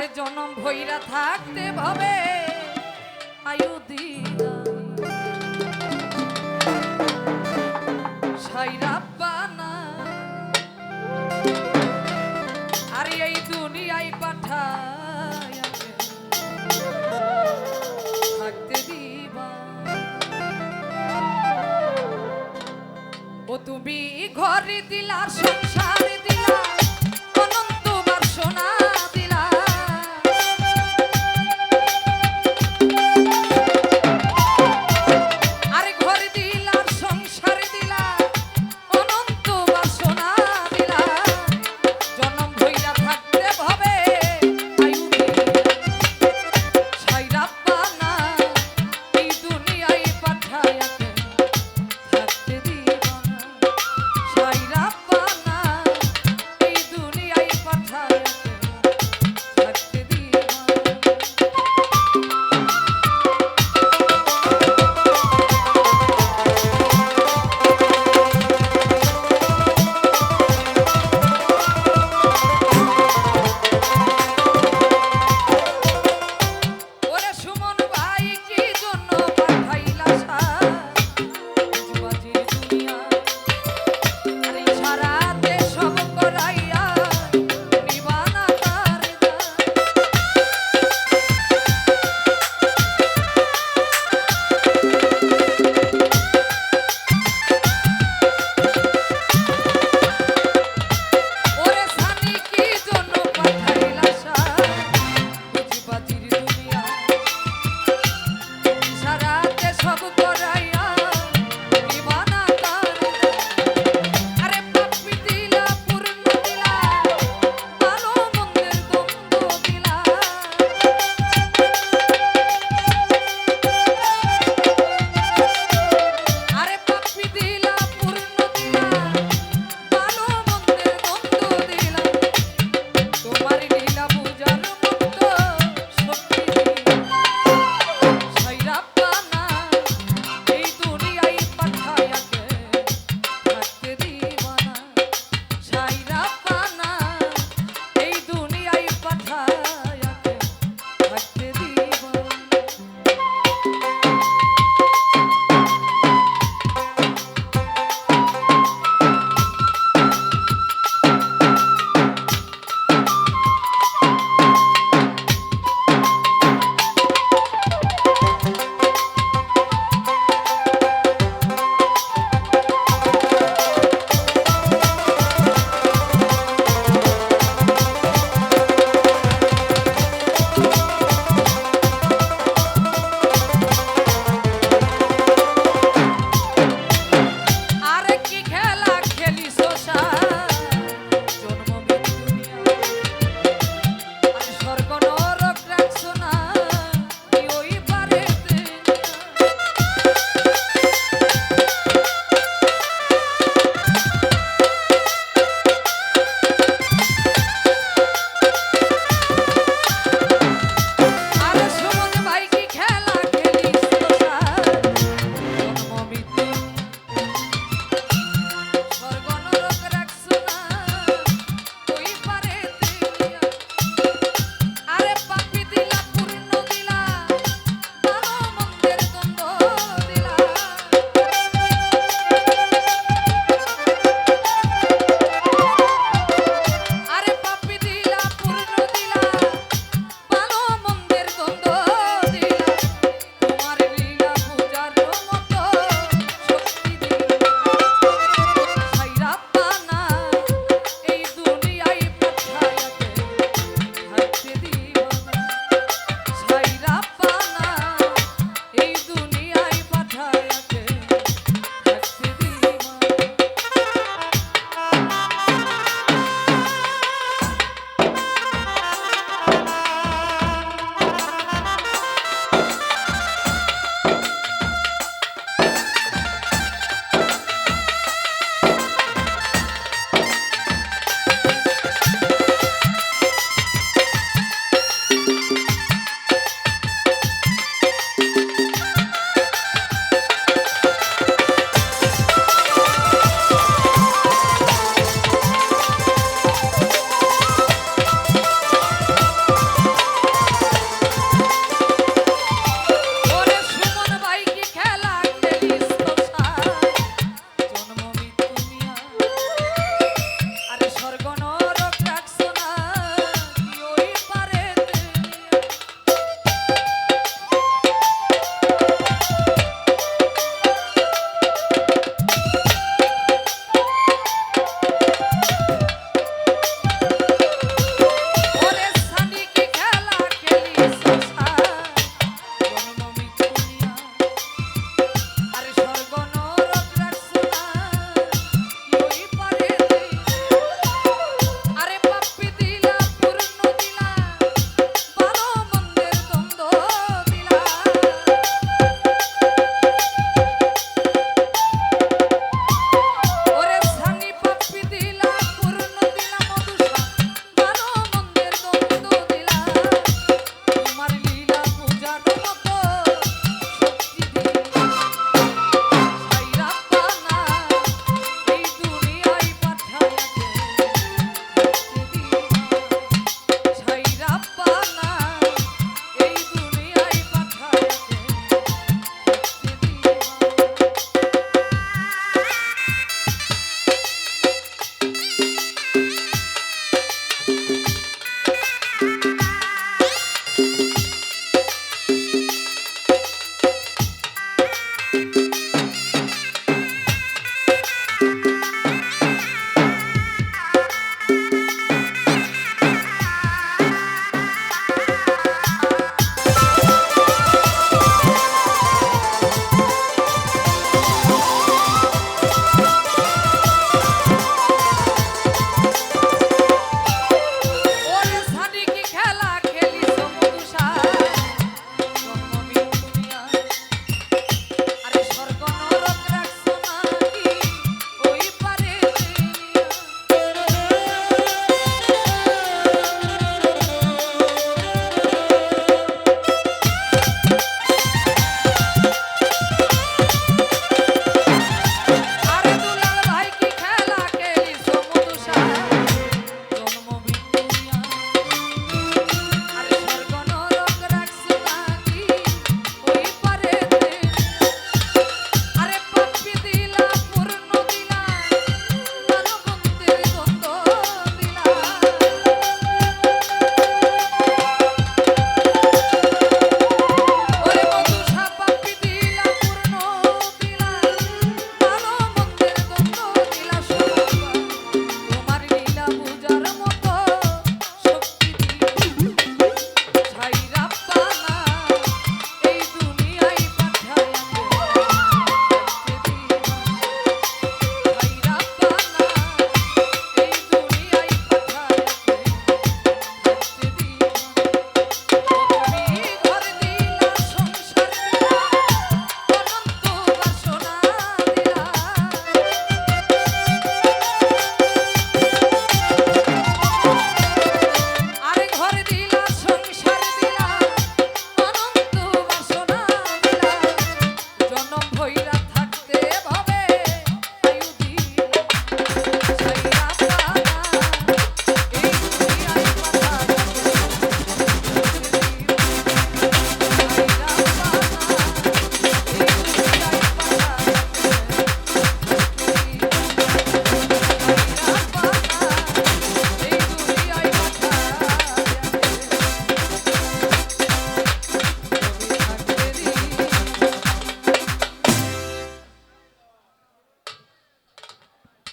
আরে জনম ভৈরা থাকতে ভাবে। আয়ু দিদা সাইরা বানা। আরে এই দুনিয়ায় পাঠায় থাকতে দিবা। ও তুমি ঘরে দিলা সংসার হয়